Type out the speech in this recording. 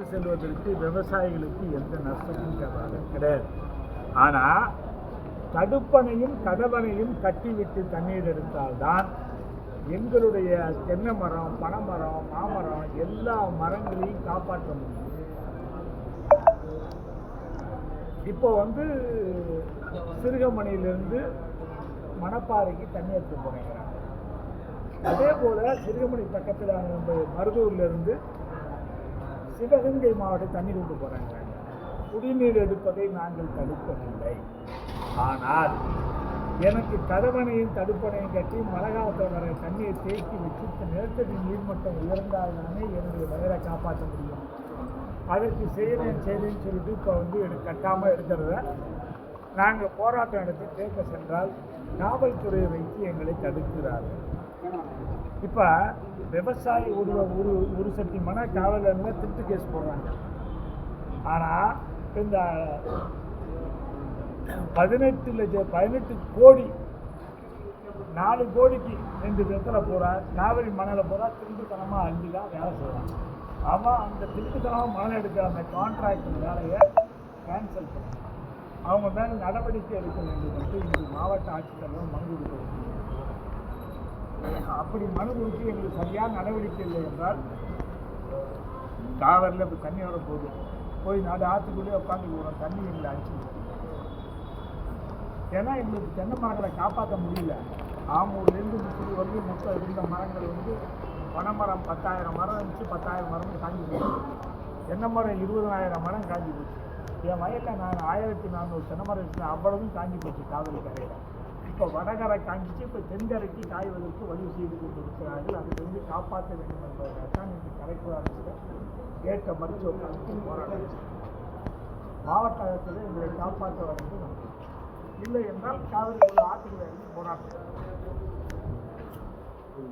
செல்வதற்கு விவசாயிகளுக்கு எந்த நஷ்டமும் கிடையாது. ஆனால் தடுப்பணையும் கதவணையும் கட்டிவிட்டு தண்ணீர் எடுத்தால்தான் எங்களுடைய தென்னை மரம் பனைமரம் மாமரம் எல்லா மரங்களையும் காப்பாற்ற முடியும். இப்போ வந்து சிறுகமணியிலிருந்து மணப்பாறைக்கு தண்ணி எடுத்து போகிறேங்கிறாங்க அதே போல சிறுகமணி பக்கத்தில் நம்ம மருதூர்ல இருந்து சிவகங்கை மாவட்டம் தண்ணி கொண்டு போகிறாங்க குடிநீர் எடுப்பதை நாங்கள் தடுப்பதில்லை ஆனால் எனக்கு தடவணையும் தடுப்பணையும் கட்டி மழை காலத்தில் வர தண்ணியை தேக்கி வச்சு நிலத்தடி நீர்மட்டம் உயர்ந்தால் தானே என்னுடைய வயலை காப்பாற்ற முடியும். அதற்கு செய்கிறேன் செய்தேன்னு சொல்லிட்டு இப்போ வந்து எனக்கு கட்டாமல் இருக்கிறத நாங்கள் போராட்டம் நடத்தி கேட்க சென்றால் காவல்துறையை வைத்து எங்களை தடுக்கிறார்கள். இப்போ விவசாயி ஒரு ஒரு ஒரு சக்தி மன காவலில் இருந்தால் திருட்டு கேஸ் போடுறாங்க. ஆனால் இந்த பதினெட்டு லட்சம் பதினெட்டு கோடி நாலு கோடிக்கு ரெண்டு விதத்தில் போகிறா காவிரி மணலில் போகிறா திருட்டுத்தனமாக அள்ளி தான் வேலை செய்கிறான் அவன் அந்த திருட்டுத்தனமாக மணல் எடுக்கிற அந்த கான்ட்ராக்ட் வேலையை கேன்சல் பண்ணுறான் அவங்க மேலே நடவடிக்கை எடுக்க வேண்டும் என்று இன்று மாவட்ட ஆட்சித்தலைவர் மனு கொடுக்க அப்படி மனு கொடுத்து எங்களுக்கு சரியான நடவடிக்கை இல்லை என்றால் டாவரில் இப்போ தண்ணி வர போகுது போய் நாடு ஆற்றுக்குள்ளேயே உட்காந்து போகிறோம் தண்ணி எங்களை அடிச்சு ஏன்னா எங்களுக்கு தென்னை மரங்களை காப்பாற்ற முடியல. ஆம்பூர்லேருந்து முப்பது வரைக்கும் மொத்தம் இருந்த மரங்கள் வந்து பனைமரம் பத்தாயிரம் மரம் இருந்துச்சு பத்தாயிரம் மரம் காஞ்சி போச்சு. தென்னை மரம் இருபதாயிரம் மரம் காஞ்சி போச்சு. என் வயலில் நான் ஆயிரத்தி நானூறு தென்னமரம் மரம் அவ்வளவும் காஞ்சி போச்சு காவிரி கரையில். இப்போ வடகரை காஞ்சிச்சு இப்போ தென்கரைக்கு காய்வதற்கு வழி செய்து கொண்டிருக்கிறார்கள் அதை வந்து காப்பாற்ற வேண்டும் என்பதற்காக தான் இன்று கலைக்குழாத்தில் கேட்ட மருத்துவ உட்காந்து போராட்டம். மாவட்டத்தில் எங்களை காப்பாற்ற வேண்டும் இல்லை என்றால் காவிரி ஆற்றுகளை போராட்டம்.